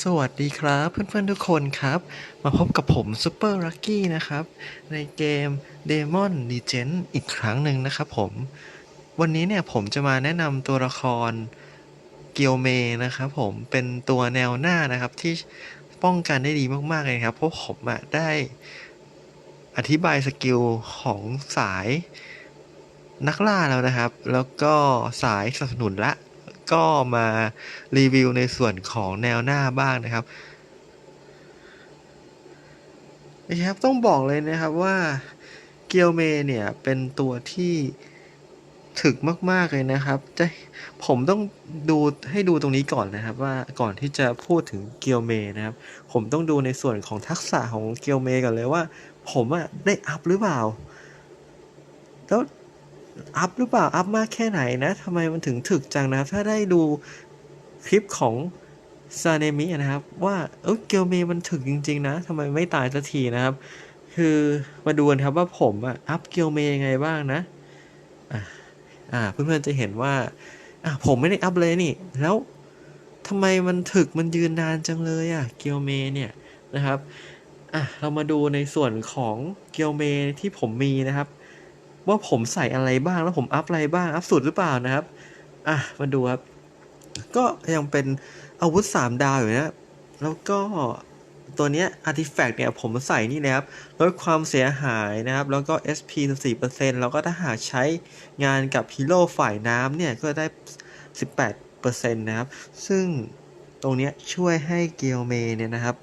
สวัสดีครับเพื่อนๆทุกคนครับ มาพบกับผมซูเปอร์ลักกี้นะครับ ในเกม Demon Legend อีกครั้งหนึ่งนะครับผม วันนี้เนี่ยผมจะมาแนะนำตัวละครเกียวเมนะครับผมเป็นตัวแนวหน้านะครับที่ป้องกันได้ดีมากๆเลยครับ เพราะผมอะได้อธิบายสกิลของสายนักล่าแล้วนะครับ แล้วก็สายสนับสนุนละ ก็มารีวิวในส่วนของแนวหน้าบ้างนะครับนะครับต้องบอกเลยนะครับว่าเกียวเมเนี่ยเป็นตัวที่ถึกมาก ๆ เลยนะครับจะผมต้องดูให้ดูตรงนี้ก่อนนะครับ ว่าก่อนที่จะพูดถึงเกียวเมนะครับ ผมต้องดูในส่วนของทักษะของเกียวเมก่อนเลยว่า ผมอะได้อัพหรือเปล่า แล้ว อัพหรือเปล่า อัพมากแค่ไหนนะทำไมมันถึงถึกจังนะครับ ถ้าได้ดูคลิปของซาเนมินะครับ ว่าเออเกียวเมมันถึกจริง ๆ นะทำไมไม่ตายสักทีนะครับ คือมาดูกันครับว่าผมอะอัพเกียวเมยังไงบ้างนะอ่าอ่าเพื่อนๆจะเห็นว่าอ่าผมไม่ได้อัพเลยนี่ แล้วทำไมมันถึกมันยืนนานจังเลยอะเกียวเมเนี่ยนะครับอะเรามาดูในส่วนของเกียวเมที่ผมมีนะครับ ว่าผมใส่อะไรบ้างแล้วผมอัพอะไรบ้าง อัพสุดหรือเปล่านะครับ อะ มาดูครับ ก็ยังเป็นอาวุธ 3 ดาวอยู่นะ แล้วก็ตัวเนี้ย Artifact เนี่ยผมใส่นี่นะครับ ลดความเสียหายนะครับ แล้วก็ SP 14%แล้วก็ถ้าหากใช้งานกับฮีโร่ฝ่ายน้ำเนี่ย ก็ได้ 18%นะครับ ซึ่งตรงเนี้ยช่วยให้เกียวเมเนี่ยนะครับ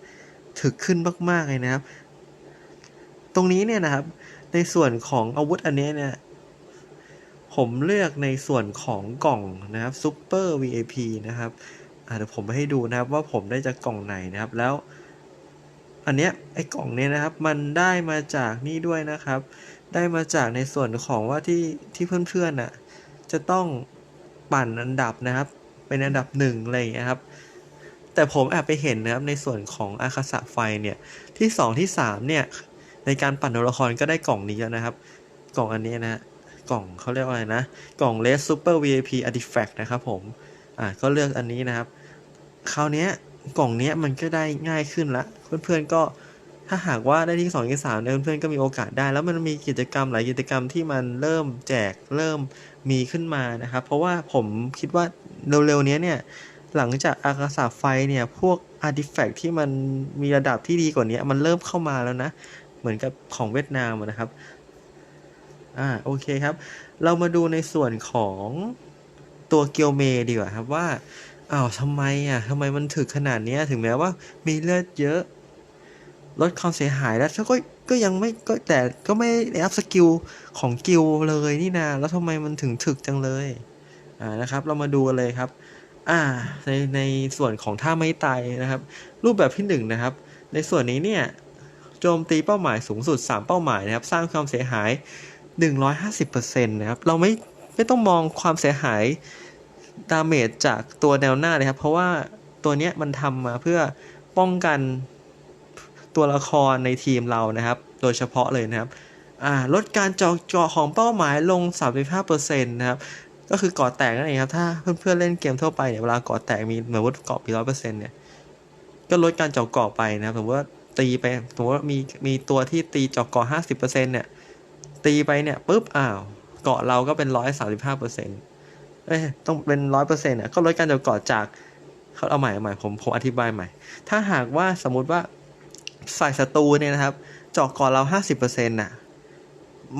ถึกขึ้นมาก ๆ เลยนะครับ ตรงนี้เนี่ยนะครับ ในส่วนของอาวุธอันนี้เนี่ย ผมเลือกในส่วนของกล่องนะครับ Super VIP นะครับเดี๋ยวผมไปให้ดูนะครับว่าผมได้จากกล่องไหนนะครับ แล้ว อันเนี้ยไอ้กล่องเนี้ยนะครับ มันได้มาจากนี่ด้วยนะครับ ได้มาจากในส่วนของว่าที่ที่เพื่อนๆน่ะจะต้องปั่นอันดับนะครับ เป็นอันดับหนึ่งอะไรอย่างเงี้ยครับ แต่ผมแอบไปเห็นนะครับในส่วนของอาคาสะไฟเนี่ยที่สองที่สามเนี่ย ในการปั่นตัวละครก็ได้กล่องนี้แล้วนะครับ กล่องอันนี้นะกล่องเขาเรียกว่าอะไรนะ กล่อง Red Super VIP Artifact นะครับผมอ่าก็เลือกอันนี้นะครับ คราวเนี้ยกล่องเนี้ยมันก็ได้ง่ายขึ้นละเพื่อนๆก็ถ้าหากว่าได้ที่สองที่สามเนี่ยเพื่อนๆก็มีโอกาสได้ แล้วมันมีกิจกรรมหลายกิจกรรมที่มันเริ่มแจกเริ่มมีขึ้นมานะครับ เพราะว่าผมคิดว่าเร็วๆนี้เนี่ยหลังจากอากาศาไฟเนี่ยพวกอาร์ติแฟกที่มันมีระดับที่ดีกว่านี้มันเริ่มเข้ามาแล้วนะ เหมือนกับของเวียดนามนะครับ อ่า โอเคครับ เรามาดูในส่วนของตัวเกียวเมดีกว่าครับว่าอ้าวทำไมอะทำไมมันถึกขนาดนี้ถึงแม้ว่ามีเลือดเยอะลดความเสียหายแล้วก็ก็ยังไม่ก็แต่ก็ไม่ได้อัพสกิลของกิลเลยนี่นาแล้วทำไมมันถึงถึกจังเลยอ่านะครับ เรามาดูกันเลยครับอ่าในในส่วนของท่าไม่ตายนะครับ รูปแบบที่หนึ่งนะครับ ในส่วนนี้เนี่ย โจมตีเป้าหมายสูงสุด 3 เป้าหมายนะครับ สร้างความเสียหาย 150%นะครับ เราไม่ไม่ต้องมองความเสียหายดาเมจจากตัวแนวหน้าเลยครับ เพราะว่าตัวเนี้ยมันทำมาเพื่อป้องกันตัวละครในทีมเรานะครับ โดยเฉพาะเลยนะครับลดการเจาะเจาะของเป้าหมายลง 35%นะครับ ก็คือก่อแตกนั่นเองครับ ถ้าเพื่อนๆเล่นเกมทั่วไปเนี่ยเวลาก่อแตกมีเหมือนว่าเกาะปีร้อยเปอร์เซ็นต์เนี่ย ก็ลดการเจาะเกาะไปนะครับสมมติว่า ตีไปสมมติว่ามีมีตัวที่ตีเจาะเกาะห้าสิบเปอร์เซ็นเนี่ย ตีไปเนี่ยปุ๊บอ้าว เกาะเราก็เป็นร้อยสามสิบห้าเปอร์เซ็นต์เอ้ยต้องเป็นร้อยเปอร์เซ็นต์อะก็ลดการเจาะเกาะจากเขาเอาใหม่เอาใหม่ผมผมอธิบายใหม่ ถ้าหากว่าสมมุติว่าฝ่ายศัตรูเนี่ยนะครับเจาะเกาะเราห้าสิบเปอร์เซ็นต์น่ะ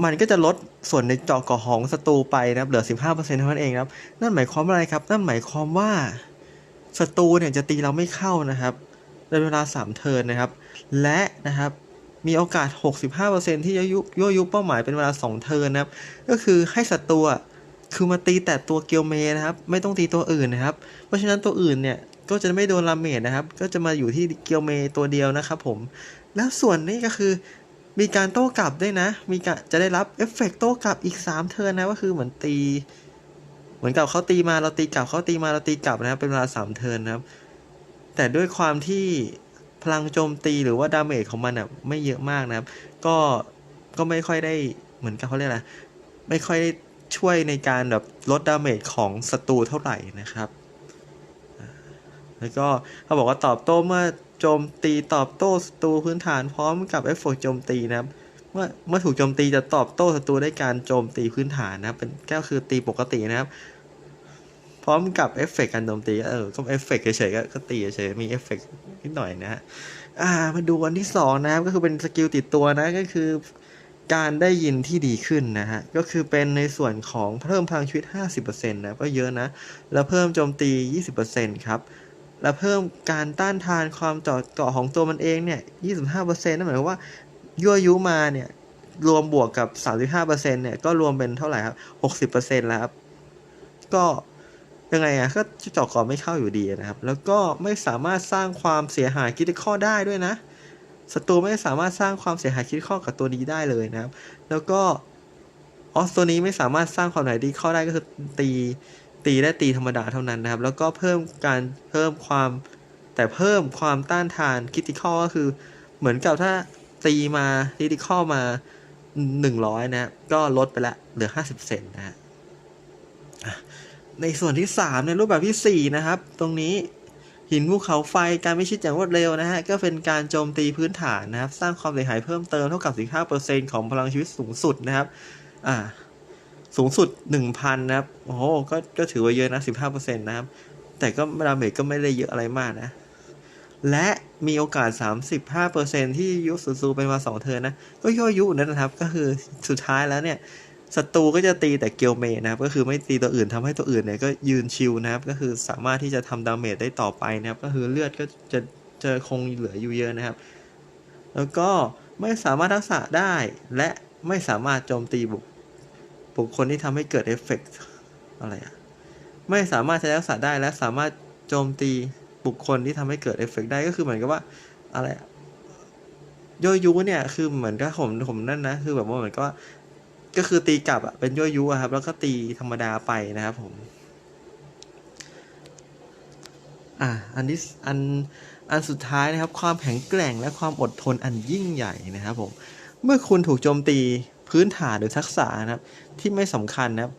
มันก็จะลดส่วนในเจาะเกาะของศัตรูไปนะครับเหลือ 15%เท่านั้นเองครับ นั่นหมายความอะไรครับ นั่นหมายความว่าศัตรูเนี่ยจะตีเราไม่เข้านะครับ ในเวลา 3 เทิร์นนะครับ และนะครับมีโอกาส 65%ที่จะยุยั่วยุเป้าหมายเป็นเวลา 2 เทิร์นนะครับ ก็คือให้ศัตรูอะคือมาตีแต่ตัวเกียวเมนะครับ ไม่ต้องตีตัวอื่นนะครับ เพราะฉะนั้นตัวอื่นเนี่ยก็จะไม่โดนลาเมจนะครับ ก็จะมาอยู่ที่เกียวเมตัวเดียวนะครับผม แล้วส่วนนี้ก็คือมีการโต้กลับด้วยนะ มีการจะได้รับเอฟเฟกโต้กลับอีก 3 เทิร์นนะ ก็คือเหมือนตี เหมือนกับเขาตีมาเราตีกลับเขาตีมาเราตีกลับนะครับ เป็นเวลา 3 เทิร์นนะครับ แต่ด้วยความที่พลังโจมตีหรือว่าดาเมจของมันอะไม่เยอะมากนะครับ ก็ก็ไม่ค่อยได้เหมือนกับเขาเรียกอะไรไม่ค่อยได้ช่วยในการแบบลดดาเมจของศัตรูเท่าไหร่นะครับแล้วก็เขาบอกว่าตอบโต้เมื่อโจมตีตอบโต้ศัตรูพื้นฐานพร้อมกับเอฟเฟกต์โจมตีนะครับ เมื่อเมื่อถูกโจมตีจะตอบโต้ศัตรูได้การโจมตีพื้นฐานนะเป็นแก็คือตีปกตินะครับ พร้อมกับเอฟเฟกต์การโจมตีเออก็เอฟเฟกต์เฉยๆก็ตีเฉยมีเอฟเฟกต์นิดหน่อยนะฮะอ่ามาดูอันที่สองนะครับก็คือเป็นสกิลติดตัวนะก็คือการได้ยินที่ดีขึ้นนะฮะ ก็คือเป็นในส่วนของเพิ่มพลังชีวิต 50%นะก็เยอะนะ แล้วเพิ่มโจมตี 20%ครับ แล้วเพิ่มการต้านทานความเจาะเกาะของตัวมันเองเนี่ย 25%นั่นหมายความว่า ยั่วยุมาเนี่ย รวมบวกกับ 35%เนี่ย ก็รวมเป็นเท่าไหร่ครับ 60%แล้วครับ ก็ ยังไงอะก็เจาะเกาะไม่เข้าอยู่ดีนะครับ แล้วก็ไม่สามารถสร้างความเสียหายคิดข้อได้ด้วยนะศัตรูไม่สามารถสร้างความเสียหายคิดข้อกับตัวนี้ได้เลยนะครับ แล้วก็ออสตัวนี้ไม่สามารถสร้างความไหนดีข้อได้ก็คือตีตีได้ตีธรรมดาเท่านั้นนะครับ แล้วก็เพิ่มการเพิ่มความแต่เพิ่มความต้านทานคิดข้อก็คือ เหมือนกับถ้าตีมาคิดข้อมาหนึ่งร้อยนะ ก็ลดไปละเหลือห้าสิบเซนนะฮะ ในส่วนที่สามในรูปแบบที่สี่นะครับ ตรงนี้หินภูเขาไฟการไม่ชิดอย่างรวดเร็วนะฮะ ก็เป็นการโจมตีพื้นฐานนะครับ สร้างความเสียหายเพิ่มเติมเท่ากับ 15%ของพลังชีวิตสูงสุดนะครับ อ่า สูงสุด 1,000 นะครับ โอ้โหก็ก็ถือว่าเยอะนะ 15%นะครับ แต่ก็ดาเมจก็ไม่ได้เยอะอะไรมากนะ และมีโอกาส 35%ที่ยุสูซูเป็นมาสองเทิร์นนะ ก็ย่อยุนะครับ ก็คือสุดท้ายแล้วเนี่ย ศัตรูก็จะตีแต่เกียวเมนะครับ ก็คือไม่ตีตัวอื่นทำให้ตัวอื่นเนี่ยก็ยืนชิลนะครับ ก็คือสามารถที่จะทำดาเมจได้ต่อไปนะครับ ก็คือเลือดก็จะจะคงเหลืออยู่เยอะนะครับ แล้วก็ไม่สามารถทักษะได้ และไม่สามารถโจมตีบุคบุคคลที่ทำให้เกิดเอฟเฟกต์อะไรอะไม่สามารถใช้ทักษะได้และสามารถโจมตีบุคคลที่ทำให้เกิดเอฟเฟกต์ได้ก็คือเหมือนกับว่าอะไรอะโยยุเนี่ยคือเหมือนกับผมผมนั่นนะคือแบบว่าเหมือนกับว่า ก็คือตีกลับอะเป็นยั่วยุอะครับ แล้วก็ตีธรรมดาไปนะครับผม อะอันที่อันอันสุดท้ายนะครับ ความแข็งแกร่งและความอดทนอันยิ่งใหญ่นะครับผม เมื่อคุณถูกโจมตีพื้นฐานหรือทักษะนะครับ ที่ไม่สำคัญนะครับ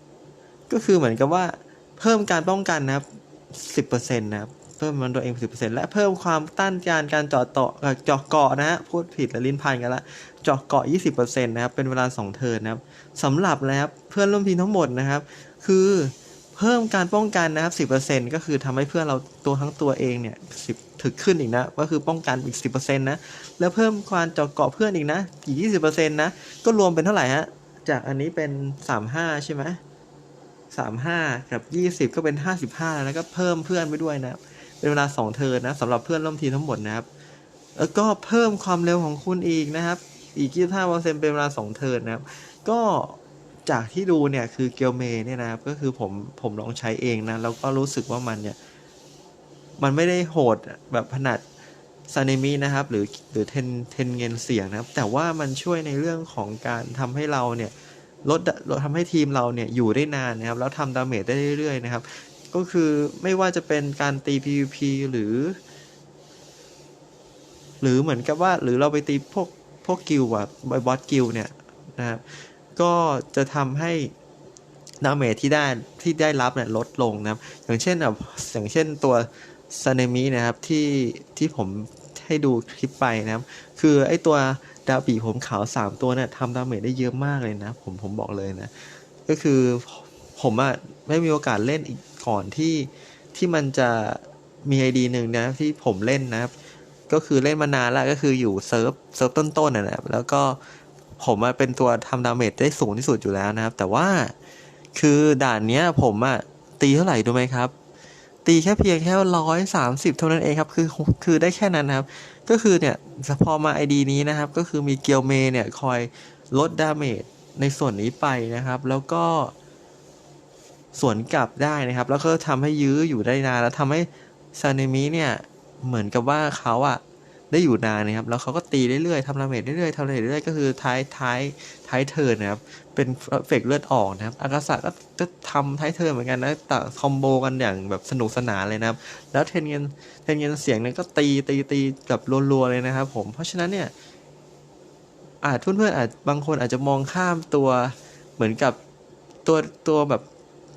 ก็คือเหมือนกับว่าเพิ่มการป้องกันนะครับสิบเปอร์เซ็นต์นะครับ เพิ่มมันตัวเองสิบเปอร์เซ็นต์และเพิ่มความต้านทานการเจาะเอ่อเจาะเกาะนะฮะพูดผิดและลิ้นพันกันละเจาะเกาะยี่สิบเปอร์เซ็นะครับเป็นเวลาสองเทิร์นนะครับสำหรับนะครับเพื่อนร่วมทีมทั้งหมดนะครับ คือเพิ่มการป้องกันนะครับสิบเปอร์เซ็นต์ก็คือทำให้เพื่อนเราตัวทั้งตัวเองเนี่ยสิบถึกขึ้นอีกนะ ก็คือป้องกันอีกสิบเปอร์เซ็นะ แล้วเพิ่มความเจาะเกาะเพื่อนอีกนะอีกยี่สิบเปอร์เซ็นะ ก็รวมเป็นเท่าไหร่ฮะ จากอันนี้เป็นสามห้าใช่ไหมสามห้ากับยี่สิบก็เป็นห้าสิบห้าแล้วก็เพิ่มเพื่อนไปด้วยนะครับ เป็นเวลาสองเทิร์นนะสำหรับเพื่อนร่วมทีมทั้งหมดนะครับ แล้วก็เพิ่มความเร็วของคุณอีกนะครับ อีกยี่ห้าเปอร์เซ็นเป็นเวลาสองเทิร์นนะครับ ก็จากที่ดูเนี่ยคือเกียวเมเนี่ยนะครับ ก็คือผมผมลองใช้เองนะ แล้วก็รู้สึกว่ามันเนี่ย มันไม่ได้โหดแบบขนาดซานมินะครับ หรือหรือเทนเทนเงินเสียงนะครับ แต่ว่ามันช่วยในเรื่องของการทำให้เราเนี่ยลดลดทำให้ทีมเราเนี่ยอยู่ได้นานนะครับ แล้วทำดาเมจได้เรื่อยๆนะครับ ก็คือไม่ว่าจะเป็นการตี PVP หรือ หรือเหมือนกับว่าหรือเราไปตีพวกพวกกิลด์อะบอสกิลเนี่ยนะครับก็จะทำให้ดาเมจที่ได้ที่ได้รับเนี่ยลดลงนะครับ อย่างเช่นแบบอย่างเช่นตัวซาเนมินะครับที่ที่ผมให้ดูคลิปไปนะครับ คือไอตัวดาบีผมขาวสามตัวเนี่ยทำดาเมจได้เยอะมากเลยนะ ผมผมบอกเลยนะ ก็คือผมอะไม่มีโอกาสเล่นอีก ก่อนที่ที่มันจะมีไอดีหนึ่งนะที่ผมเล่นนะครับ ก็คือเล่นมานานแล้วก็คืออยู่เซิร์ฟเซิร์ฟต้นๆนะนะครับแล้วก็ผมอะเป็นตัวทำดาเมจได้สูงที่สุดอยู่แล้วนะครับ แต่ว่าคือด่านเนี้ยผมอะตีเท่าไหร่ดูไหมครับ ตีแค่เพียงแค่ร้อยสามสิบเท่านั้นเองครับ คือคือได้แค่นั้นครับ ก็คือเนี่ยพอมาไอดีนี้นะครับ ก็คือมีเกียวเมเนี่ยคอยลดดาเมจในส่วนนี้ไปนะครับ แล้วก็ สวนกลับได้นะครับ แล้วก็ทำให้ยื้ออยู่ได้นานแล้วทำให้ซาเนมิเนี่ยเหมือนกับว่าเขาอะได้อยู่นานนะครับ แล้วเขาก็ตีเรื่อยๆทำดาเมจเรื่อยๆทำดาเมจเรื่อยๆก็คือท้ายท้ายท้ายเทิร์นนะครับ เป็นเฟกเลือดออกนะครับ อากาศะก็จะทำท้ายเทิร์นเหมือนกันนะแต่คอมโบกันอย่างแบบสนุกสนานเลยนะครับ แล้วเทนเงินเทนเงินเสียงเนี่ยก็ตีตีตีแบบรัวๆเลยนะครับ ผม เพราะฉะนั้นเนี่ย อาจเพื่อนๆอาจบางคนอาจจะมองข้ามตัวเหมือนกับตัวตัวแบบ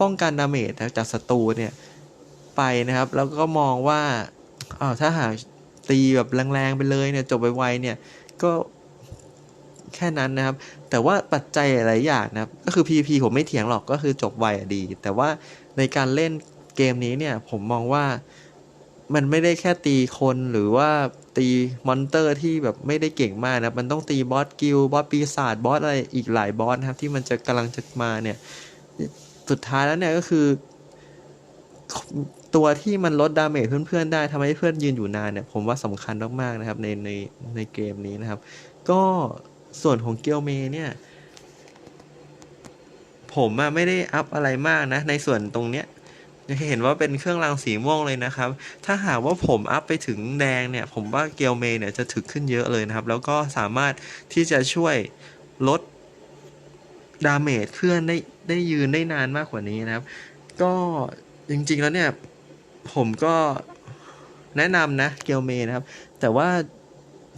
ป้องกันดาเมจจากศัตรูเนี่ยไปนะครับ แล้วก็มองว่าอ้าวถ้าหากตีแบบแรงๆไปเลยเนี่ยจบไวๆเนี่ยก็แค่นั้นนะครับ แต่ว่าปัจจัยหลายอย่างนะครับ ก็คือ PVP ผมไม่เถียงหรอกก็คือจบไวอะดี แต่ว่าในการเล่นเกมนี้เนี่ยผมมองว่ามันไม่ได้แค่ตีคนหรือว่าตีมอนเตอร์ที่แบบไม่ได้เก่งมากนะมันต้องตีบอสกิลบอสปีศาจบอสอะไรอีกหลายบอสนะครับ ที่มันจะกำลังจะมาเนี่ย สุดท้ายแล้วเนี่ยก็คือ ตัวที่มันลดดาเมจเพื่อนๆได้ทำให้เพื่อนยืนอยู่นานเนี่ย ผมว่าสำคัญมากๆนะครับในในในเกมนี้นะครับ ก็ส่วนของเกียวเมเนี่ย ผมอะไม่ได้อัพอะไรมากนะ ในส่วนตรงเนี้ยจะเห็นว่าเป็นเครื่องรางสีม่วงเลยนะครับ ถ้าหากว่าผมอัพไปถึงแดงเนี่ย ผมว่าเกียวเมเนี่ยจะถึกขึ้นเยอะเลยนะครับ แล้วก็สามารถที่จะช่วยลดดาเมจเพื่อนได้ ได้ยืนได้นานมากกว่านี้นะครับ ก็จริงๆแล้วเนี่ย ผมก็แนะนำนะเกียวเมนะครับ แต่ว่า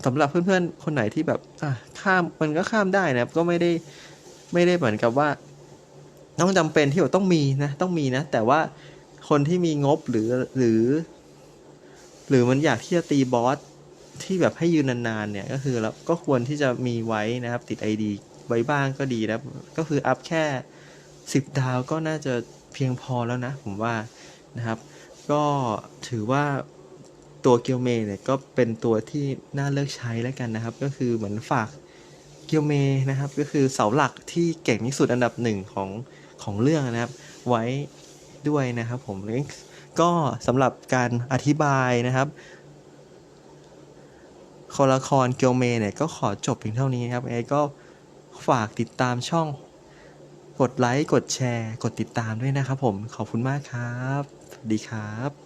สำหรับเพื่อนๆ คนไหนที่แบบอะข้ามมันก็ข้ามได้นะครับ ก็ไม่ได้ไม่ได้เหมือนกับว่า ต้องจำเป็นที่แบบต้องมีนะ ต้องมีนะ แต่ว่าคนที่มีงบหรือหรือ หรือมันอยากที่จะตีบอสที่แบบให้ยืนนานๆเนี่ยก็คือแล้วก็ควรที่จะมีไว้นะครับ ติด ID ไว้บ้างก็ดีนะก็คืออัพแค่ สิบดาวก็น่าจะเพียงพอแล้วนะ ผมว่านะครับ ก็ถือว่าตัวเกียวเมเนี่ยก็เป็นตัวที่น่าเลิกใช้แล้วกันนะครับ ก็คือเหมือนฝากเกียวเมนะครับ ก็คือเสาหลักที่เก่งที่สุดอันดับหนึ่งของของเรื่องนะครับ ไว้ด้วยนะครับผมก็สำหรับการอธิบายนะครับคอละครเกียวเมเนี่ยก็ขอจบเพียงเท่านี้ครับไอ้ก็ฝากติดตามช่อง กดไลค์ กดแชร์ กดติดตามด้วยนะครับผม ขอบคุณมากครับ ดีครับ